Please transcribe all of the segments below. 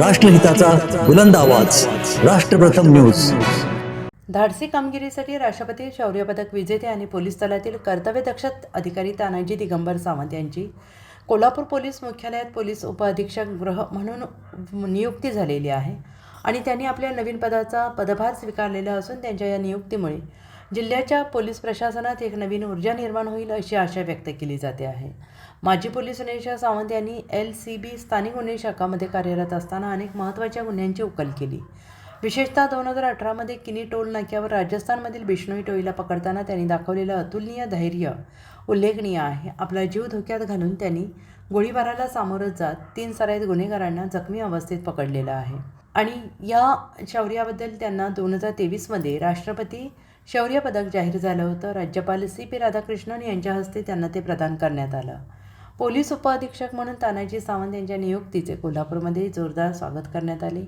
राष्ट्रहिताचा बुलंद आवाज. राष्ट्रप्रथम न्यूज. धाडसी कामगिरीसाठी राष्ट्रपती शौर्य पदक विजेते आणि पोलीस दलातील कर्तव्यदक्ष अधिकारी तानाजी दिगंबर सावंत यांची. कोल्हापूर पोलीस मुख्यालयात पोलीस उपअधीक्षक गृह म्हणून नियुक्ती झालेली आहे आणि त्यांनी आपल्या नवीन पदाचा पदभार स्वीकारलेला असून त्यांच्या या नियुक्तीमुळे जिल्ह्याच्या पोलीस प्रशासनात एक नवीन ऊर्जा निर्माण होईल अशी आशा व्यक्त केली जाते आहे. माजी पोलीस निरीक्षक सावंत यांनी एल सी बी स्थानिक गुन्हे शाखामध्ये कार्यरत असताना अनेक महत्त्वाच्या गुन्ह्यांची उकल केली. विशेषतः दोन हजार अठरामध्ये किनी टोल नाक्यावर राजस्थानमधील बिष्णोई टोळीला पकडताना त्यांनी दाखवलेलं अतुलनीय धैर्य उल्लेखनीय आहे. आपला जीव धोक्यात घालून त्यांनी गोळीबाराला सामोरं जात तीन सराईत गुन्हेगारांना जखमी अवस्थेत पकडलेलं आहे. आणि या शौर्याबद्दल त्यांना दोन हजार तेवीसमध्ये राष्ट्रपती शौर्य पदक जाहीर झालं होतं. राज्यपाल सी पी राधाकृष्णन यांच्या हस्ते त्यांना ते प्रदान करण्यात आलं. पोलीस उपअधीक्षक म्हणून तानाजी सावंत यांच्या नियुक्तीचे कोल्हापूरमध्ये जोरदार स्वागत करण्यात आले.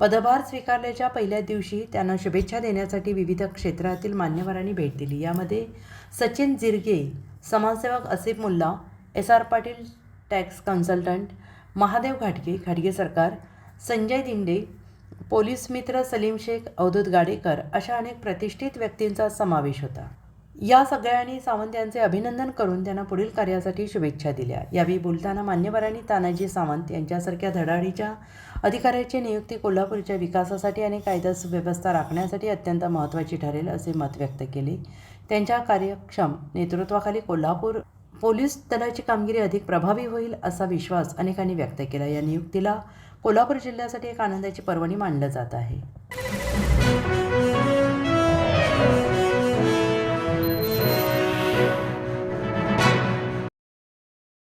पदभार स्वीकारल्याच्या पहिल्या दिवशी त्यांना शुभेच्छा देण्यासाठी विविध क्षेत्रातील मान्यवरांनी भेट दिली. यामध्ये सचिन जिरगे समाजसेवक Asif Mulla S R Patil tax consultant Mahadev घाटगे घाटगे सरकार संजय दिंडे पोलीस मित्र सलीम शेख अवधूत गाडेकर अशा अनेक प्रतिष्ठित व्यक्तींचा समावेश होता. या सगळ्यांनी सावंत यांचे अभिनंदन करून त्यांना पुढील कार्यासाठी शुभेच्छा दिल्या. यावेळी बोलताना मान्यवरांनी तानाजी सावंत यांच्यासारख्या धडाडीच्या अधिकाऱ्याची नियुक्ती कोल्हापूरच्या विकासासाठी आणि कायदा सुव्यवस्था राखण्यासाठी अत्यंत महत्त्वाची ठरेल असे मत व्यक्त केले. त्यांच्या कार्यक्षम नेतृत्वाखाली कोल्हापूर पोलीस दलाची कामगिरी अधिक प्रभावी होईल असा विश्वास अनेकांनी व्यक्त केला. या नियुक्तीला कोल्हापूर जिल्ह्यासाठी एक आनंदाची पर्वणी मानलं जात आहे.